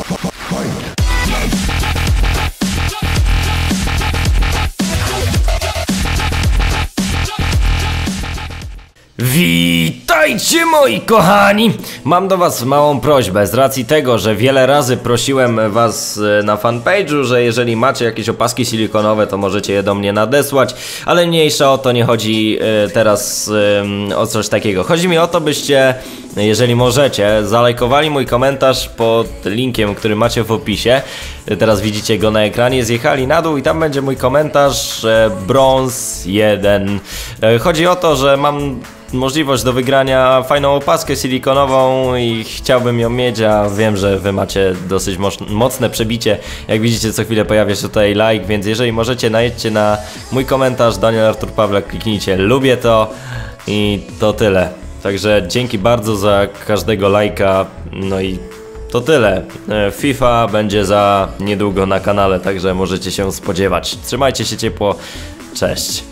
Ho, ho, ho. Witajcie moi kochani! Mam do was małą prośbę z racji tego, że wiele razy prosiłem was e, na fanpage'u, że jeżeli macie jakieś opaski silikonowe, to możecie je do mnie nadesłać, ale mniejsza o to nie chodzi e, teraz o coś takiego. Chodzi mi o to, byście, jeżeli możecie, zalajkowali mój komentarz pod linkiem, który macie w opisie. Teraz widzicie go na ekranie, zjechali na dół i tam będzie mój komentarz e, brąz 1. E, Chodzi o to, że mam możliwość do wygrania fajną opaskę silikonową i chciałbym ją mieć, a wiem, że wy macie dosyć moc- mocne przebicie. Jak widzicie, co chwilę pojawia się tutaj like, więc jeżeli możecie, najedźcie na mój komentarz Daniel Artur Pawlak, kliknijcie lubię to i to tyle. Także dzięki bardzo za każdego lajka, no i to tyle. E, FIFA będzie za niedługo na kanale, także możecie się spodziewać. Trzymajcie się ciepło, cześć.